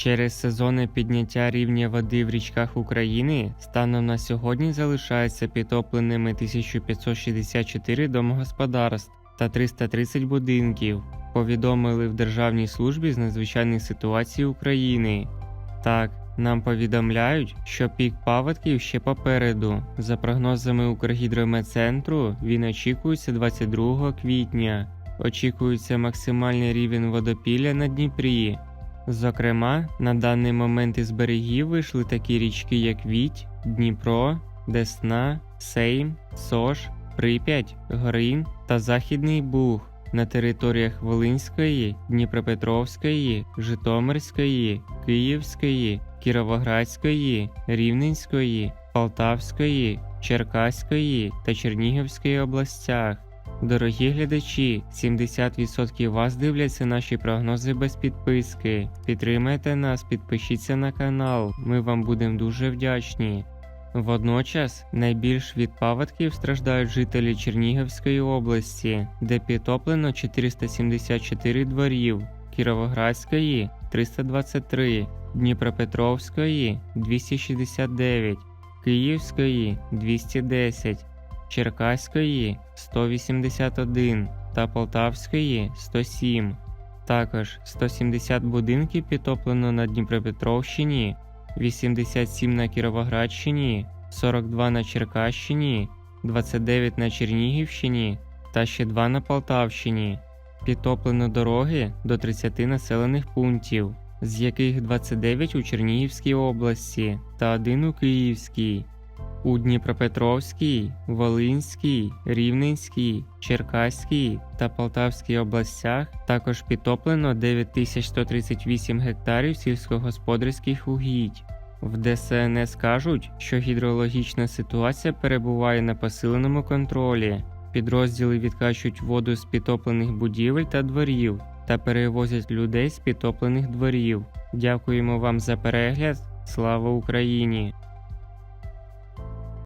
Через сезонне підняття рівня води в річках України станом на сьогодні залишаються підтопленими 1564 домогосподарств та 330 будинків. Повідомили в Державній службі з надзвичайних ситуацій України. Так, нам повідомляють, що пік паводків ще попереду. За прогнозами Укргідрометцентру, він очікується 22 квітня. Очікується максимальний рівень водопілля на Дніпрі. Зокрема, на даний момент із берегів вийшли такі річки, як Віть, Дніпро, Десна, Сейм, Сош, Прип'ять, Горин та Західний Буг на територіях Волинської, Дніпропетровської, Житомирської, Київської, Кіровоградської, Рівненської, Полтавської, Черкаської та Чернігівської областях. Дорогі глядачі, 70% вас дивляться наші прогнози без підписки. Підтримайте нас, підпишіться на канал, ми вам будемо дуже вдячні. Водночас найбільш від паводків страждають жителі Чернігівської області, де підтоплено 474 дворів, Кіровоградської 323, Дніпропетровської 269, Київської 210, Черкаської 181 та Полтавської 107. Також 170 будинків підтоплено на Дніпропетровщині, 87 на Кіровоградщині, 42 на Черкащині, 29 на Чернігівщині та ще 2 на Полтавщині. Підтоплено дороги до 30 населених пунктів, з яких 29 у Чернігівській області та 1 у Київській. У Дніпропетровській, Волинській, Рівненській, Черкаській та Полтавській областях також підтоплено 9138 гектарів сільськогосподарських угідь. В ДСНС кажуть, що гідрологічна ситуація перебуває на посиленому контролі. Підрозділи відкачують воду з підтоплених будівель та дворів та перевозять людей з підтоплених дворів. Дякуємо вам за перегляд. Слава Україні!